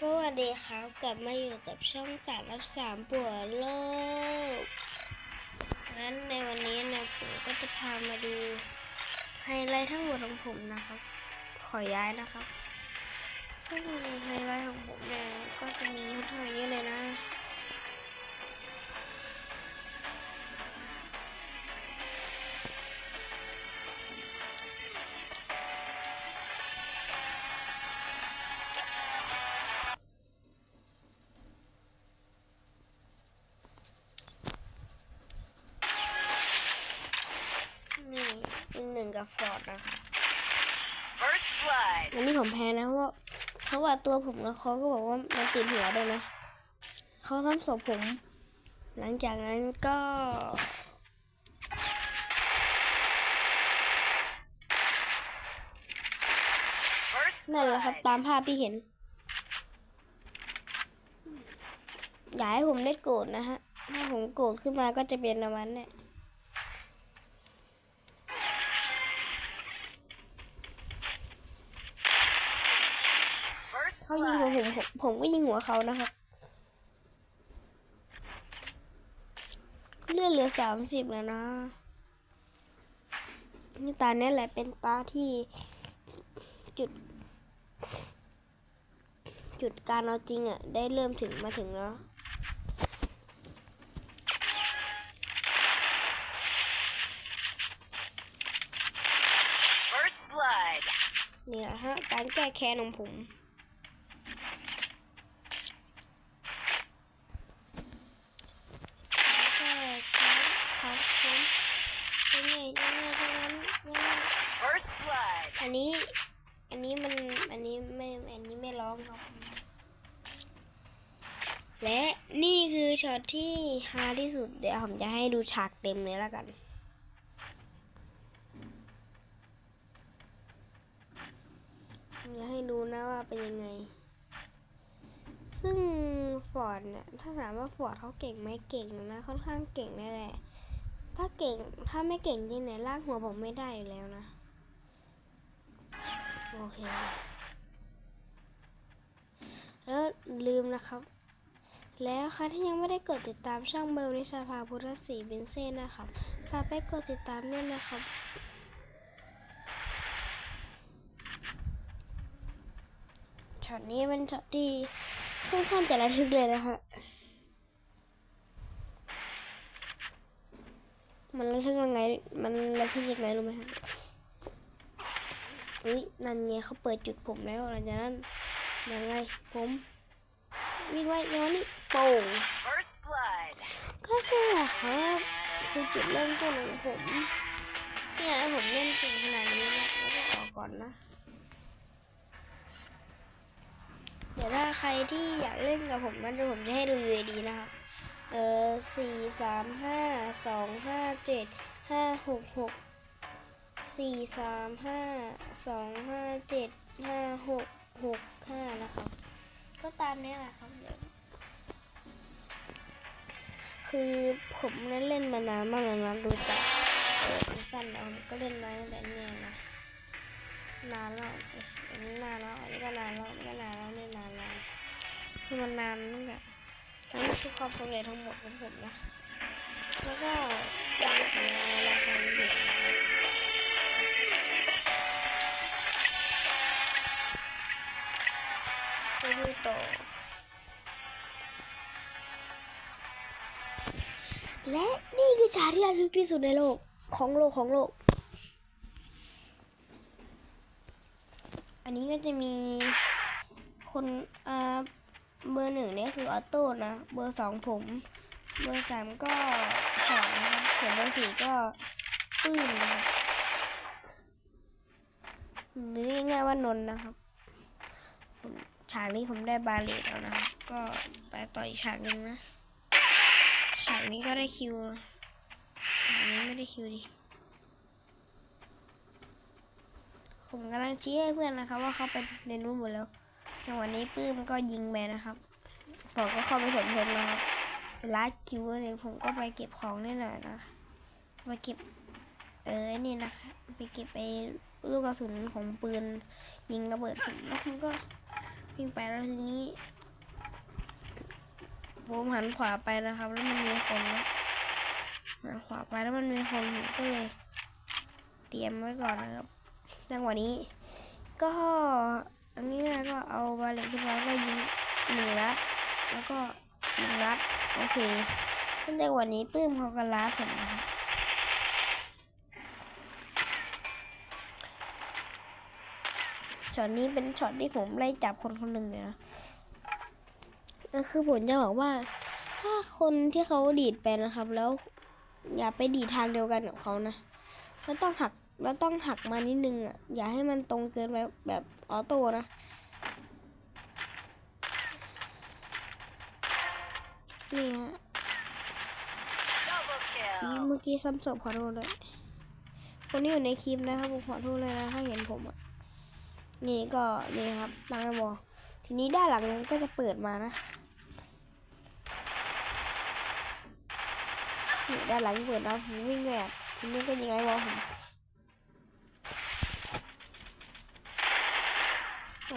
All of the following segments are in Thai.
สวัสดีครับกลับมาอยู่กับช่องจัดรับสามปวโลกนั้นในวันนี้นะผมก็จะพามาดูไฮไลท์ทั้งหมดของผมนะครับ ขอย้ายนะครับ ซึ่งไฮไลท์ของผมเนี่ยก็จะมีค่อนข้างเยอะเลยนะ กหนึ่งกับฟอร์ดนะครับ First blood. อันนี้ผมแพ้นะเพราะว่าเพราะว่าตัวผมแล้วเขาก็บอกว่ามันติดหัวด้วยนะเขาทำศพผม หลังจากนั้นก็ First นั่นแหละครับ blood. ตามภาพที่เห็น อย่าให้ผมได้โกรธนะฮะ ถ้าผมโกรธขึ้นมาก็จะเป็นประมาณเนี่ย First เขายิงหัว blood. ผมผมผมก็ยิงหัวเขานะครับเลือดเหลือสามสิบแล้วนะนี่ตาเนี้ยแหละเป็นตาที่จุด จุดการเอาจริงอะ่ะ ได้เริ่มถึงมาถึงแล้ว First blood. นี่แหละฮะ การแก้แค้นของผมแก้แค้นข อันนี้ อันนี้มัน อันนี้ไม่ อันนี้ไม่ร้องครับ และนี่คือช็อตที่ฮาที่สุด เดี๋ยวผมจะให้ดูฉากเต็มเลยแล้วกันผมจะให้ดูนะว่าเป็นยังไง ซึ่งฟอร์ดเนี่ยถ้าถามว่าฟอร์ดเขาเก่งไหมเก่งนะค่อนข้างเก่งแน่แหละถ้าเก่งถ้าไม่เก่งจริงเนี่ยลากหัวผมไม่ได้อยู่แล้วนะโอเคแล้วลืมนะครับ แล้วใครที่ยังไม่ได้กดติดตามช่องเบลนิชาภาพุทธศรีบินเซ่นะครับฝากไปกดติดตามด้วยนะครับ ช็อตนี้เป็นช็อตที่ ค่อนข้างจะระทึกเลยนะคะมันระทึกยังไง มันระทึกยังไงรู้ไหมครับอุ้ยนั่นไงเขาเปิดจุดผมแล้วหลังจากนั้นยังไงผมวิ่งไว้ย้อนนี่โป่ง First blood. ก็แค่ครับคือจุดเริ่มต้นของผมเนี่ยผมเล่นเก่งขนาดนี้นะแล้วก็ออกก่อนนะ ดี๋ยวถ้าใครที่อยากเล่นกับผมนะเดี๋ยวผมจะให้ดู UAD นะครับ เออสี่สามห้าสองห้าเจ็ดห้าหกหกสี่สามห้าสองห้าเจ็ดห้าหกหกห้านะครับ ก็ตามนี้แหละครับเดี๋ยวคือผมนั้นเล่นมานานมากแล้วนะดูจากซีซั่นแล้วก็เล่นมาตั้งแต่เนี่ยนะนานแล้วอันนี้นานแล้วอันนี้ก็นานแล้วอันนี้ก็นานแล้วเนี่ย นานแล้วนนานตั้งแต่นี่คือความสำเร็จทั้งหมดของผมนะ แล้วก็การสัญญาราคาอยู่ไปดูต่อ และนี่คือฉาที่ระทึกที่สุดในโลกของโลกของโลก อันนี้ก็จะมีคนอ่า เบอร์หนึ่งเนี่ยคือออโต้นะ เบอร์สองผม เบอร์สามก็ขอนะคะส่วนเบอร์สี่ก็ปื้มนะครับหรือง่ายๆว่านนนะครับฉากนี้ผมได้บาเลตแล้วนะครับก็ไปต่ออีกฉากหนึ่งนะ ฉากนี้ก็ได้คิวฉากนี้ไม่ได้คิวดิผมกำลังชี้ให้เพื่อนนะครับ ว่าเขาไปเรียนรู้หมดแล้ว จังหวะนี้ปื้มก็ยิงไปนะครับฝอก็เข้าไปสมทบนะครับลัดคิวเลยผมก็ไปเก็บของนิดหน่อยนะไปเก็บเออนี่นะคะไปเก็บไปลูกกระสุนของปืน ยิงระเบิดผมแล้วผมก็วิ่งไปแล้วทีนี้ผมหันขวาไปนะครับ แล้วมันมีคนนะหันขวาไปแล้วมันมีคนผมก็เลยเตรียมไว้ก่อนนะครับจังหวะนี้ก็ อันนี้นะก็เอาบาเลตขึ้นมาก็ยิงหนึ่งนัดแล้วก็หนึ่งนัดโอเคในจังหวะนี้ปื้มเขาก็ล้าผมนะครับช็อตนี้เป็นช็อตที่ผมไล่จับคนคนหนึ่งเลยนะก็คือผมจะบอกว่า ถ้าคนที่เขาดีดไปนะครับ แล้วอย่าไปดีดทางเดียวกันกับเขานะแล้วต้องหัก แล้วต้องหักมานิดนึงอะ อย่าให้มันตรงเกินไปแบบออโต้นะนี่ฮะ Double นี่ kill. เมื่อกี้ซ้ำศพขอโทษเลยคนที่อยู่ในคลิปนะครับผมขอโทษเลยนะถ้าเห็นผมอะ นี่ก็นี่ครับตั้งไอ้วอลทีนี้ด้านหลังก็จะเปิดมานะนี่ด้านหลังเปิดนะผมวิ่งเลยอะทีนี้ก็ยิงไอ้วอลผม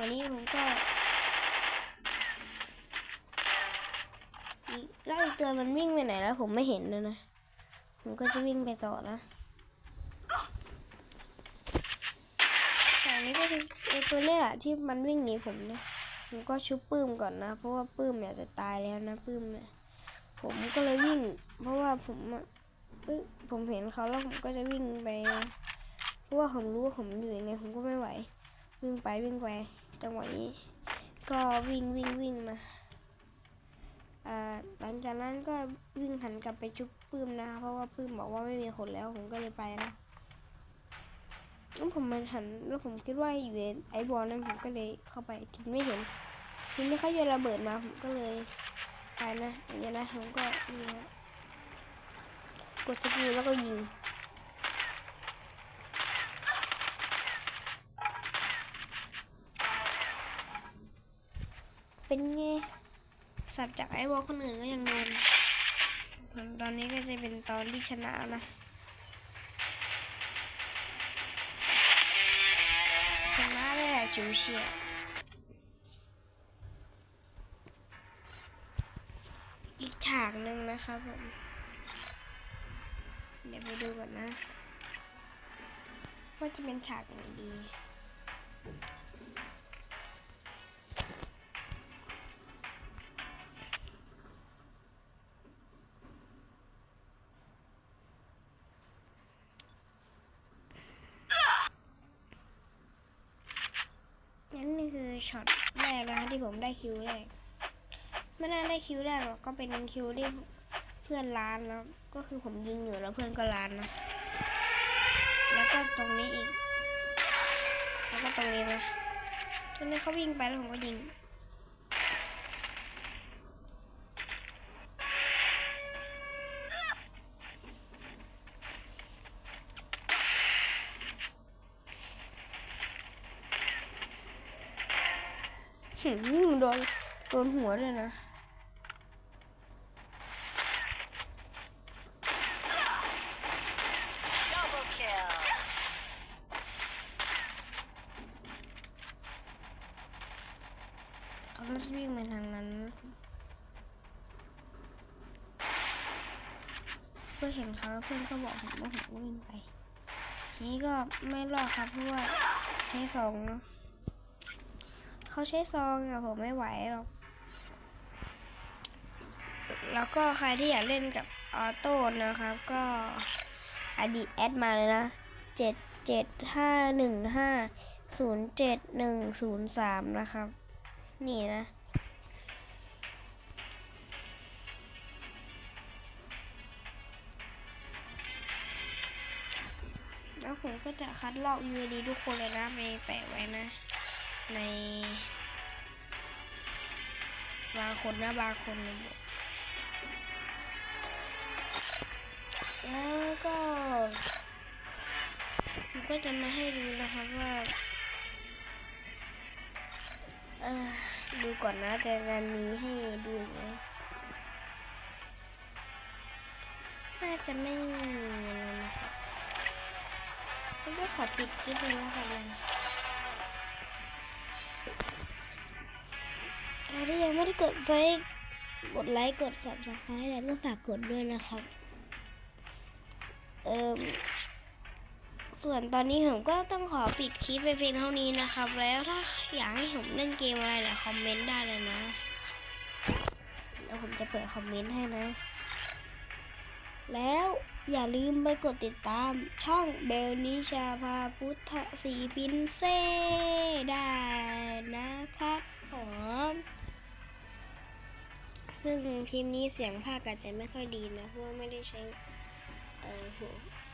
วันนี้ผมก็อีกแล้วอีกตัวมันวิ่งไปไหนแล้ว ผมไม่เห็นเลยนะ ผมก็จะวิ่งไปต่อนะแต่อันนี้ก็คือไอตัวเนี้แหละที่มันวิ่งหนีผมเนี่ย ผมก็ชุบปื้มก่อนนะ เพราะว่าปื้มเนี่ยจะตายแล้วนะปื้มเนี่ย ผมก็เลยวิ่ง เพราะว่าผมอะผมเห็นเขาแล้วผมก็จะวิ่งไป เพราะว่าผมรู้ว่าผมอยู่ยังไงผมก็ไม่ไหว วิ่งไปวิ่งไป จังหวะนี้ ก็วิ่งวิ่งวิ่งมาหลังจากนั้นก็วิ่งหันกลับไปชุบปื้มนะเพราะว่าปื้มบอกว่าไม่มีคนแล้วผมก็เลยไปนะแล้วผมมันหันแล้วผมคิดว่าอยู่ในไอ้บอลนั้นผมก็เลยเข้าไปทีไม่เห็นทีนี้เขาโยนระเบิดมาผมก็เลยไปนะอย่างนี้นะผมก็นี่ฮะกดสกิลแล้วก็ยิง เป็นไงสับจากไอ้วอลคนอื่นก็ยังโดนตอนนี้ก็จะเป็นตอนที่ชนะนะชนะได้แบบจิ๋วเฉียดอีกฉากหนึ่งนะครับผม เดี๋ยวไปดูก่อนนะ ว่าจะเป็นฉากไหนดี นั่นนี่คือช็อตแรกนะคะที่ผมได้คิวแรกไม่น่าได้คิวแรกหรอกก็เป็นคิวที่เพื่อนล้านแล้วก็คือผมยิงอยู่แล้วเพื่อนก็ล้านนะแล้วก็ตรงนี้อีก แล้วก็ตรงนี้นะตรงนี้เขาวิ่งไปแล้วผมก็ยิง หืมโดนโดนหัวเลยนะ Double kill. เขาน่าจะวิ่งมาทางนั้นเพื่อเห็นเขาแล้วเพื่อนก็บอกผมว่าผมวิ่งไป นี้ก็ไม่รอดครับเพราะว่าใช้ซองเนาะ เขาใช้ซองอะผมไม่ไหวหรอกแล้วก็ใครที่อยากเล่นกับออโต้นะครับ ก็อดีตแอดมาเลยนะเจ็ดเจ็ดห้าหนึ่งห้าศูนย์เจ็ดหนึ่งศูนย์สามนะครับ นี่นะแล้วผมก็จะคัดลอก UID ทุกคนเลยนะไปแปะไว้นะ ในบางคนนะบางคนแล้วก็ผมก็จะมาให้ดูนะครับว่าเออดูก่อนนะจะงานนี้ให้ดูอีกไหมน่าจะไม่มีนะครับก็ขอปิดคลิปเลยแล้วกัน ที่ยังไม่ได้กดไลค์กดไลค์กด subscribe แล้วก็ฝากกดด้วยนะครับ เอ่มส่วนตอนนี้ผมก็ต้องขอปิดคลิปไปเพียงเท่านี้นะครับ แล้วถ้าอยากให้ผมเล่นเกมอะไรเนี่ยคอมเมนต์ได้เลยนะแล้วผมจะเปิดคอมเมนต์ให้นะ แล้วอย่าลืมไปกดติดตามช่องเบลนิชาพาพุทธสีพินเซได้นะครับผม ซึ่งคลิปนี้เสียงภาคอาจจะไม่ค่อยดีนะ เพราะว่าไม่ได้ใช้เอ่อหู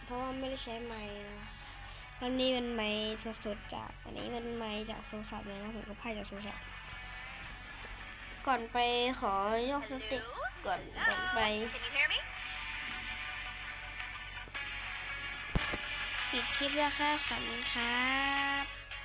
เพราะว่าไม่ได้ใช้ไมค์นะตอนนี้เป็นไมค์สดๆจาก อันนี้เป็นไมค์จากโทรศัพท์เลยนะผมก็พายจากโทรศัพท์ก่อนไปขอยกสติกก่อนก่อนไป Can you hear me? ปิดคลิปแล้วค่ะขอบคุณครับ